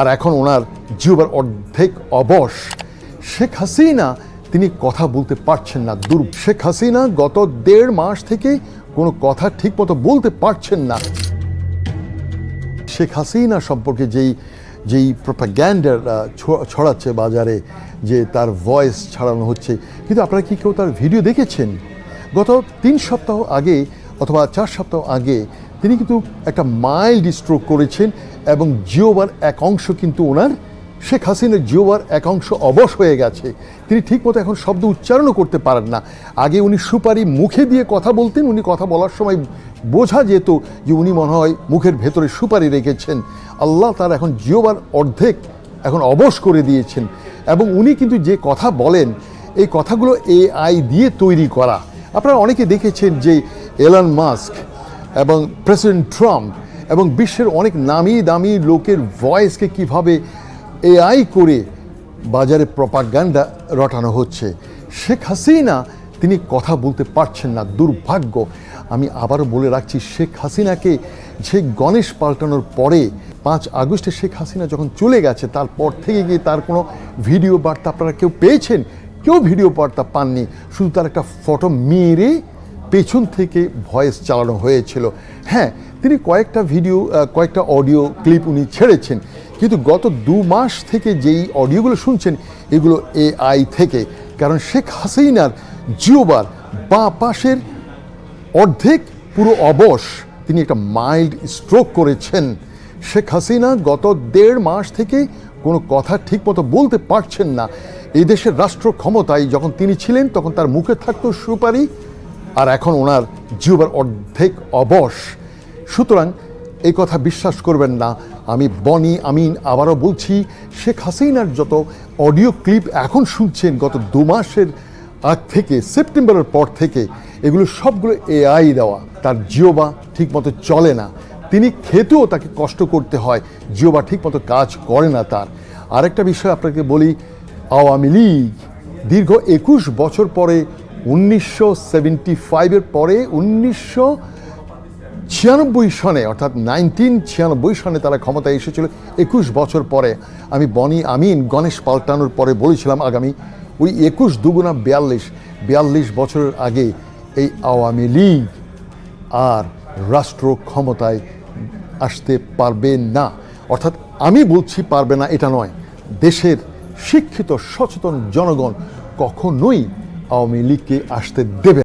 আর এখন ওনার জিওবার অর্ধেক অবশ। শেখ হাসিনা, তিনি কথা বলতে পারছেন না দূর শেখ হাসিনা গত দেড় মাস থেকে কোনো কথা ঠিকমতো বলতে পারছেন না। শেখ হাসিনা সম্পর্কে যেই যেই প্রোপাগ্যান্ডার ছড়াচ্ছে বাজারে, যে তার ভয়েস ছাড়ানো হচ্ছে, কিন্তু আপনারা কি কেউ তার ভিডিও দেখেছেন? গত তিন সপ্তাহ আগে অথবা চার সপ্তাহ আগে তিনি কিন্তু একটা মাইল্ড স্ট্রোক করেছেন এবং জিওবার এক অংশ কিন্তু ওনার, শেখ হাসিনার জিওবার এক অংশ অবশ হয়ে গেছে। তিনি ঠিকমতো এখন শব্দ উচ্চারণও করতে পারেন না। আগে উনি সুপারি মুখে দিয়ে কথা বলতেন, উনি কথা বলার সময় বোঝা যেত যে উনি মনে হয় মুখের ভেতরে সুপারি রেখেছেন। আল্লাহ তার এখন জিওবার অর্ধেক এখন অবশ করে দিয়েছেন এবং উনি কিন্তু যে কথা বলেন, এই কথাগুলো এআই দিয়ে তৈরি করা। আপনারা অনেকে দেখেছেন যে এলান মাস্ক এবং প্রেসিডেন্ট ট্রাম্প এবং বিশ্বের অনেক নামি দামি লোকের ভয়েসকে কীভাবে এআই করে বাজারে প্রপাগান্ডা রটানো হচ্ছে। শেখ হাসিনা, তিনি কথা বলতে পারছেন না, দুর্ভাগ্য। আমি আবারও বলে রাখছি, শেখ হাসিনাকে যে গণেশ পাল্টানোর পরে পাঁচ আগস্টে শেখ হাসিনা যখন চলে গেছে, তারপর থেকে গিয়ে তার কোনো ভিডিও বার্তা আপনারা কেউ পেয়েছেন? কেউ ভিডিও বার্তা পাননি। শুধু তার একটা ফটো মেরে পেছন থেকে ভয়েস চালানো হয়েছিল। হ্যাঁ তিনি কয়েকটা ভিডিও কয়েকটা অডিও ক্লিপ উনি ছেড়েছেন। কিন্তু গত দু মাস থেকে যেই অডিওগুলো শুনছেন, এগুলো এআই থেকে। কারণ শেখ হাসিনার জিওবার বাঁ পাশের অর্ধেক পুরো অবশ তিনি একটা মাইল্ড স্ট্রোক করেছেন। শেখ হাসিনা গত দেড় মাস থেকে কোনো কথা ঠিকমতো বলতে পারছেন না। এদেশের রাষ্ট্র ক্ষমতায় যখন তিনি ছিলেন, তখন তার মুখে থাকতো সুপারি আর এখন ওনার জিওবার অর্ধেক অবশ। সুতরাং এই কথা বিশ্বাস করবেন না। আমি বনি আমিন আবারও বলছি, শেখ হাসিনার যত অডিও ক্লিপ এখন শুনছেন গত দু মাসের আগ থেকে, সেপ্টেম্বরের পর থেকে, এগুলো সবগুলো এআই দেওয়া। তার জিওবা ঠিকমতো চলে না। তিনি খেতেও তাকে কষ্ট করতে হয়। জিওবা ঠিকমতো কাজ করে না তার। আরেকটা বিষয় আপনাকে বলি, আওয়ামী লীগ দীর্ঘ একুশ বছর পরে উনিশশো সেভেন্টি ফাইভের পরে উনিশশো ছিয়ানব্বই সনে, অর্থাৎ নাইনটিন ছিয়ানব্বই সনে তারা ক্ষমতায় এসেছিল, একুশ বছর পরে। আমি বনি আমিন, গণেশ পাল্টানোর পরে বলেছিলাম আগামী ওই একুশ দুগুণা বিয়াল্লিশ বিয়াল্লিশ বছরের আগে এই আওয়ামী লীগ আর রাষ্ট্র ক্ষমতায় আসতে পারবে না। অর্থাৎ আমি বলছি পারবে না, এটা নয়। দেশের শিক্ষিত, সচেতন জনগণ কখনোই আওয়ামী লীগকে আসতে দেবে।